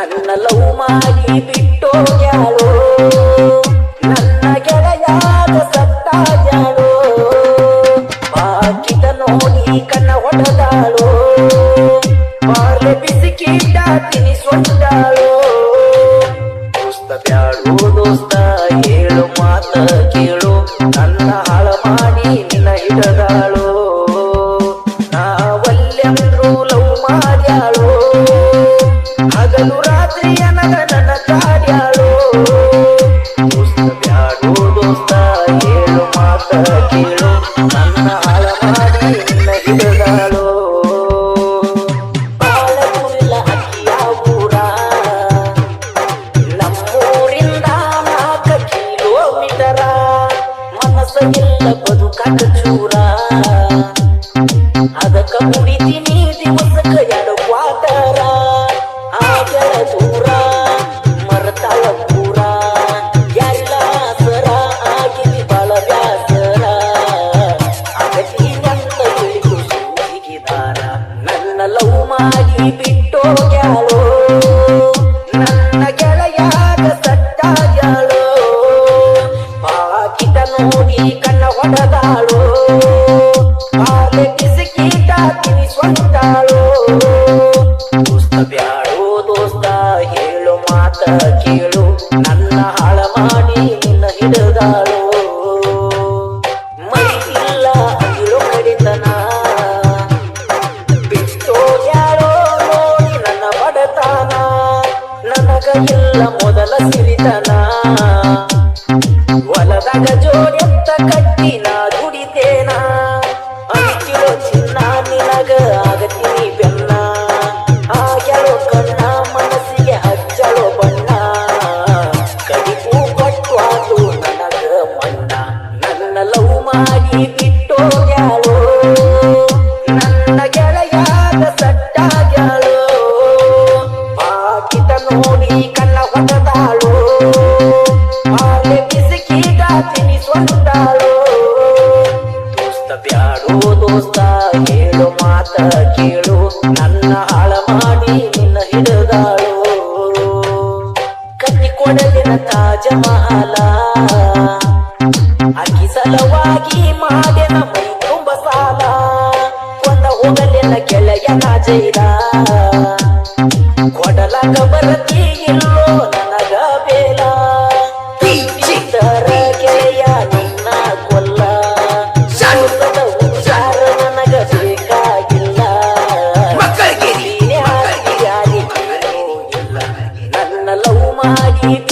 ನನ್ನ ಲವ್ ಮಾಡಿ ಬಿಟ್ಟೋಗ್ಯಾಳು. ನನ್ನ ಗೆಳೆಯಾದ ಸತ್ತಾಗ್ಯಾಳು. ಬಾಕಿದ ನೋಡಿ ಕಣ್ಣ ಹೊಡೆದಾಳು. ಬಾರ್ಲೆ ಬಿಸಿಕಿಂದ ತಿನಿಸೊಂದಾಳು ದೋಸ್ತ ಬ್ಯಾಡು ದೋಸ್ತ, ಹೇಳು ನನ್ನ ಕಾಡ್ಯಾಳು ದೋಸ್ತ ಬ್ಯಾಡು ದೋಸ್ತ ಹೇಳು ಮಾತ ಕೇಳು ನನ್ನ ಹಾಳ ಮಾಡಿ ನಿನ್ನ ಹಿಡದಾಳು ಬಾಳ ಅಕ್ಕಿಯ ಊರ ನಮ್ಮೂರಿಂದ ನಾಲ್ಕ ಕಿಲೋಮೀಟರ ಮನಸ್ಸ ಎಲ್ಲ ಬದುಕಾಕ ಚೂರ. ನನ್ನ ಲವ್ ಮಾಡಿ ಬಿಟ್ಟೋಗ್ಯಾಳು? ನನ್ನ ಗೆಳೆಯಾಗ ಸಟ್ಟಾಗ್ಯಾಳು ಬಾಕಿಟ ನೋಡಿ ಕಣ್ಣ ಹೊಡೆದಾಳು ಬಾಲೆ ಕಿಸಿಕೀಟ ತಿನಿಸ್ಕೊಂಡಾಳು ಇಲ್ಲ ಮೊದಲ ಸಿರಿತನ. ಹೊಲದಾಗ ಜೋಡೆತ್ತ ಕಟ್ಟಿ ನಾ ದುಡಿತೇನ. ಅಂಕಿರೋ ಚಿನ್ನ ನಿನಗ ಆಗತೀನಿ ಬೆನ್ನ. ಆಗ್ಯಾಳೋ ಕಣ್ಣ, ಮನಸ್ಸಿಗೆ ಹಚ್ಚಳೋ ಬಣ್ಣ. ಕಡಿಪು ಕೊಟ್ಟು ಅದು ನನಗ ಮಣ್ಣ. ನನ್ನ ಲವ್ ಮಾಡಿ ತಿನಿಸೊಂದಾಳು ದೋಸ್ತ ಬ್ಯಾಡೋ ದೋಸ್ತ ಮಾಡಿ ನಿನ್ನ ಹಿಡಿದಾಳು. ಕಟ್ಟಿ ಕೊಡಲಿನ ತಾಜ ಮಹಲ ಅಕ್ಕಿ ಸಲವಾಗಿ ಮಾಡೆನ ಲವ್ ಮಾಡಿ